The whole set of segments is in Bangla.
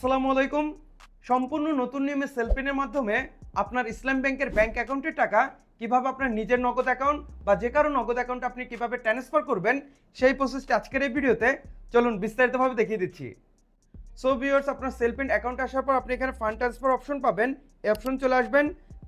আসসালামু আলাইকুম। সম্পূর্ণ নতুন নিয়মে সেলফিনের মাধ্যমে আপনার ইসলাম ব্যাংকের ব্যাংক অ্যাকাউন্টের টাকা কীভাবে আপনার নিজের নগদ অ্যাকাউন্ট বা যে কারও নগদ অ্যাকাউন্টে আপনি কীভাবে ট্রান্সফার করবেন, সেই প্রসেসটা আজকের এই ভিডিওতে চলুন বিস্তারিতভাবে দেখিয়ে দিচ্ছি। সো ভিউয়ার্স আপনার সেলফিন অ্যাকাউন্ট আসার পর আপনি এখানে ফান্ড ট্রান্সফার অপশন পাবেন, এই অপশন চলে আসবেন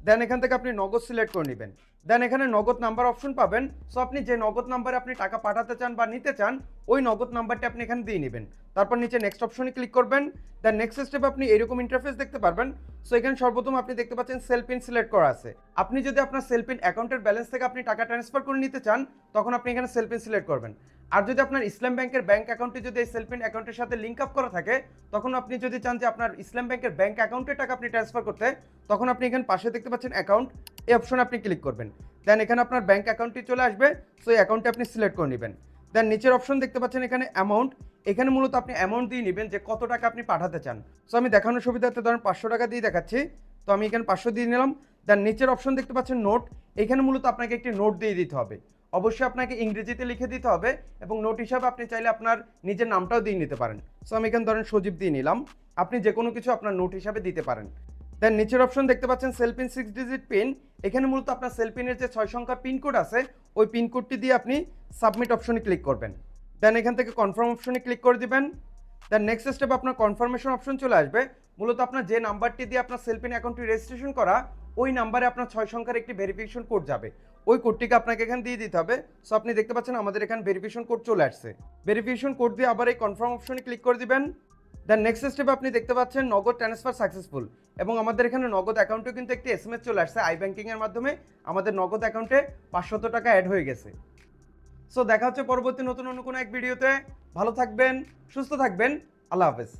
দেন এখান থেকে আপনি নগদ সিলেক্ট করে নেবেন। দেন এখানে নগদ নাম্বার অপশন পাবেন। সো আপনি যে নগদ নাম্বারে আপনি টাকা পাঠাতে চান বা নিতে চান, ওই নগদ নাম্বারটি আপনি এখানে দিয়ে নেবেন। তারপর নিচে নেক্সট অপশনে ক্লিক করবেন। দেন নেক্সট স্টেপে আপনি এরকম ইন্টারফেস দেখতে পারবেন। সো এখানে সর্বপ্রথম আপনি দেখতে পাচ্ছেন সেলফিন সিলেক্ট করা আছে। আপনি যদি আপনার সেলফিন অ্যাকাউন্টের ব্যালেন্স থেকে আপনি টাকা ট্রান্সফার করে নিতে চান, তখন আপনি এখানে সেলফিন সিলেক্ট করবেন। আর যদি আপনার ইসলাম ব্যাংকের ব্যাংক অ্যাকাউন্টে যদি এই সেলফিন অ্যাকাউন্টের সাথে লিঙ্ক আপ করা থাকে, তখন আপনি যদি চান যে আপনার ইসলাম ব্যাংকের ব্যাংক অ্যাকাউন্টে টাকা আপনি ট্রান্সফার করতে, তখন আপনি এখানে পাশে দেখতে পাচ্ছেন অ্যাকাউন্ট এই অপশনে আপনি ক্লিক করবেন। দেন এখানে আপনার ব্যাঙ্ক অ্যাকাউন্টটি চলে আসবে সো এই অ্যাকাউন্টটি আপনি সিলেক্ট করে নেবেন। দেন নিচের অপশন দেখতে পাচ্ছেন এখানে অ্যামাউন্ট এখানে মূলত আপনি অ্যামাউন্ট দিয়ে নেবেন যে কত টাকা আপনি পাঠাতে চান। সো আমি দেখানোর সুবিধার্থে ধরেন পাঁচশো টাকা দিয়ে দেখাচ্ছি। তো আমি এখানে পাঁচশো দিয়ে নিলাম। দেন নিচের অপশন দেখতে পাচ্ছেন নোট এখানে মূলত আপনাকে একটি নোট দিয়ে দিতে হবে। অবশ্যই আপনাকে ইংরেজিতে লিখে দিতে হবে এবং নোট হিসাবে আপনি চাইলে আপনার নিজের নামটাও দিয়ে নিতে পারেন। সো আমি এখানে ধরেন সজীব দিয়ে নিলাম। আপনি যে কোনো কিছু আপনার নোট হিসাবে দিতে পারেন। দেন নিচের অপশন দেখতে পাচ্ছেন সেলপিন সিক্স ডিজিট পিন এখানে মূলত আপনার সেলপিনের যে ছয় সংখ্যার পিনকোড আছে, ওই পিনকোডটি দিয়ে আপনি সাবমিট অপশনে ক্লিক করবেন। দেন এখান থেকে কনফার্ম অপশনে ক্লিক করে দিবেন। দেন নেক্সট স্টেপ আপনার কনফার্মেশন অপশন চলে আসবে। মূলত আপনার যে নাম্বারটি দিয়ে আপনার সেলপিন অ্যাকাউন্টটি রেজিস্ট্রেশন করা, ওই নাম্বারে আপনার ছয় সংখ্যার একটি ভেরিফিকেশন কোড যাবে। ওই কোডটিকে আপনাকে এখানে দিয়ে দিতে হবে। সো আপনি দেখতে পাচ্ছেন আমাদের এখানে ভেরিফিকেশন কোড চলে আসছে। ভেরিফিকেশন কোড দিয়ে আবার এই কনফার্ম অপশনে ক্লিক করে দিবেন। দেন নেক্সট স্টেপে আপনি দেখতে পাচ্ছেন, নগদ ট্রান্সফার সাকসেসফুল এবং আমাদের এখানে নগদ অ্যাকাউন্টেও কিন্তু একটি এস এম এস চলে আসছে আই ব্যাঙ্কিংয়ের মাধ্যমে। আমাদের নগদ অ্যাকাউন্টে পাঁচশত টাকা অ্যাড হয়ে গেছে। সো দেখা হচ্ছে পরবর্তী নতুন অন্য কোনো এক ভিডিওতে ভালো থাকবেন, সুস্থ থাকবেন। আল্লাহ হাফেজ।